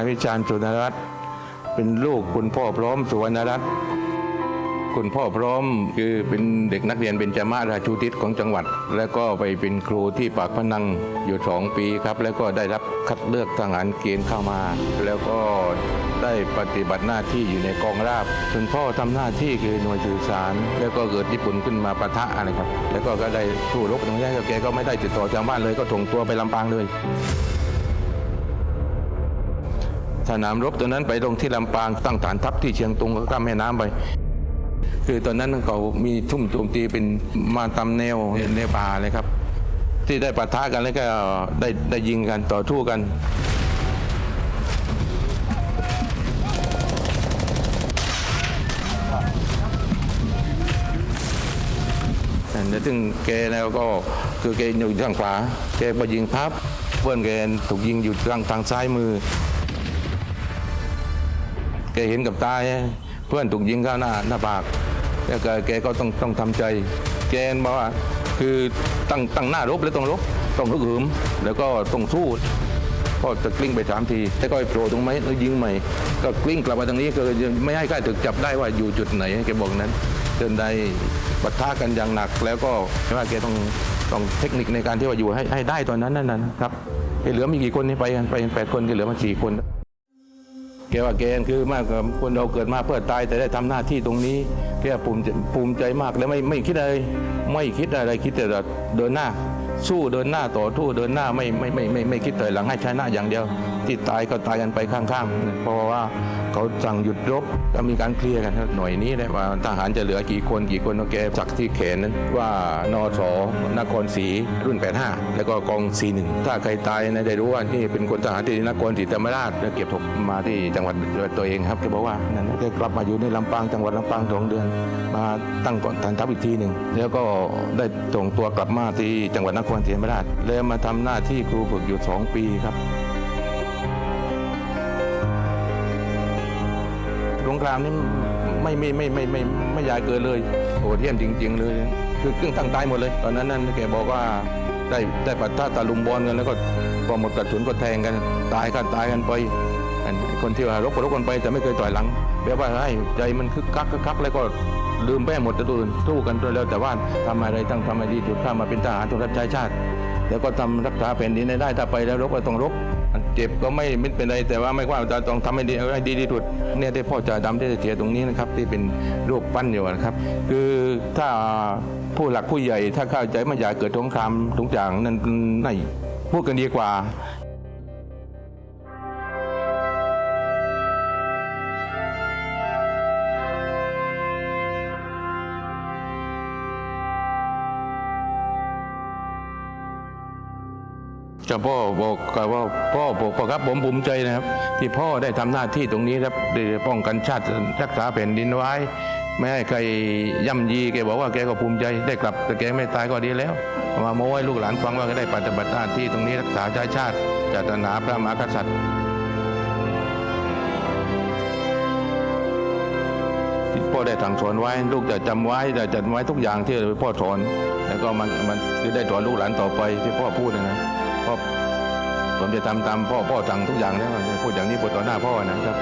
ายวิจารณ์สุนรัตน์เป็นลูกคุณพ่อพร้อมสุวรรณรัตน์คุณพ่อพร้อมคือเป็นเด็กนักเรียนเบญจมาศราชูทิศของจังหวัด แล้วก็ไปเป็นครูที่ปากพนังอยู่สองปีครับ แล้วก็ได้รับคัดเลือกทหารเกณฑ์เข้ามา แล้วก็ได้ปฏิบัติหน้าที่อยู่ในกองราบคุณพ่อทำหน้าที่คือหน่วยสื่อสาร แล้วก็เกิดญี่ปุ่นขึ้นมาปะทะอะไรครับ แล้วก็ก็ได้สู้รบตรงนี้ก็แกก็ไม่ได้ติดต่อชาวบ้านเลยก็ส่งตัวไปลำปางเลย สนามรบตัวนั้นไปลงที่ลำปางตั้งฐานทัพที่เชียงตุงก็ข้ามแม่น้ำไป คือตอนนั้นเขามีทุ่มโจมตีเป็นมาตามแนวในป่าเลยครับ ที่ได้ปะทะกันแล้วก็ได้ได้ยิงกันต่อสู้กันแล้วถึงแกแล้วก็คือแกอยู่ทางขวาแกไปยิงพับเพื่อนแกถูกยิงอยู่ทางทางซ้ายมือ เห็นกับตาเพื่อนถูกยิงเข้าหน้าหน้าปากแล้วก็แกก็ต้องต้องทำใจ แกบอกว่าคือตั้งตั้งหน้ารบแล้วต้องรบต้องฮึกหืมแล้วก็ต้องสู้ก็จะกลิ้งไปสามทีแล้วก็โผล่ตรงไหมแล้วยิงใหม่ ก็กลิ้งกลับมาทางนี้ก็ไม่ให้ใกล้ถึกจับได้ว่าอยู่จุดไหนแกบอกนั้นจนได้ปะทะกันอย่างหนัก แล้วก็ว่าแกต้องต้องเทคนิคในการที่ว่าอยู่ให้ให้ได้ตอนนั้นนั่นนะครับแกเหลือมีกี่คนนี่ไปกันไปแปดคนแกเหลือมาสี่คน แกว่าแกนคือมากกว่าคนเราเกิดมาเพื่อตายแต่ได้ทำหน้าที่ตรงนี้แกภูมิภูมิใจมากแล้วไม่ไม่คิดอะไรไม่คิดอะไรคิดแต่เดินหน้า สู้เดินหน้าต่อทู่เดินหน้าไม่ไม่ไม่ไม่ไม่คิดถอยหลังให้ชนะอย่างเดียว ที่ตายก็ตายกันไปข้างๆเพราะว่าเขาสั่งหยุดรบก็มีการเคลียร์กันหน่วยนี้เลยว่าทหารจะเหลือกี่คนกี่คนแกจักที่แขนนั้นว่านอสนครศรีรุ่น 85 แล้วก็กอง41ถ้าใครตายนะได้รู้ว่านี่เป็นคนทหารที่นครศรีธรรมราชแล้วเก็บศพมาที่จังหวัดตัวเองครับแกบอกว่านั่นนะแกลับมาอยู่ในลำปางจังหวัดลำปางสองเดือน มาตั้งก่อนฐานทัพอีกทีหนึ่งแล้วก็ได้ส่งตัวกลับมาที่จังหวัดนครศรีธรรมราชแล้วมาทำหน้าที่ครูฝึกอยู่สองปีครับ งครามนี่ไม่ไม่ไม่ไม่ไม่ไม่ยายเกินเลยโหดเยี่ยมจริง ๆ เลย คือครึ่งตั้งตายหมดเลย ตอนนั้นนั่นแกบอกว่าได้ได้ปัดท่าตะลุมบอลกันแล้วก็พอหมดกระสุนก็แทงกันตายกันตายกันไปนคนที่ว่ารบก็รบกันไปแต่ไม่เคยต่อยหลังแปลว่าให้ใจมันคึกคักคึกคักแล้วก็ลืมไปหมดตัวอื่นสู้กันตัวแล้วแต่ว่าทำอะไรต้องทำให้ดีสุดข้ามาเป็นทหารต้องรับใช้ชาติ แล้วก็ทำรักษาแผ่นดินได้ถ้าไปแล้วรบก็ต้องรบ เจ็บก็ไม่ไม่เป็นไรแต่ว่าไม่ว่าจะต้องทำให้ดีให้ดีที่สุดเนี่ยที่พ่อจ่าดำได้เสียตรงนี้นะครับที่เป็นรูปปั้นอยู่นะครับ คือถ้าผู้หลักผู้ใหญ่ถ้าเข้าใจไม่อยากเกิดสงครามทุกอย่างนั้นในพูดกันดีกว่า จ้าพ่อบอกว่าพ่อบอกพ่อครับผมภูมิใจนะครับ ที่พ่อได้ทำหน้าที่ตรงนี้ครับได้ป้องกันชาติรักษาแผ่นดินไว้ ไม่ให้ใครย่ำยีแกบอกว่าแกก็ภูมิใจได้กลับแต่แกไม่ตายก็ดีแล้ว มาโม้ให้ลูกหลานฟังว่าแกได้ปฏิบัติหน้าที่ตรงนี้รักษาชาติชาติศาสนาพระมหากษัตริย์ที่พ่อได้สั่งสอนไว้ลูกจะจำไว้จะจำไว้ทุกอย่างที่พ่อสอน แล้วก็มันมันจะได้สอนลูกหลานต่อไปที่พ่อพูดนะนะ ผมจะทำตามพ่อพ่อสั่งทุกอย่างแล้วพูดอย่างนี้พูดต่อหน้าพ่อนะครับ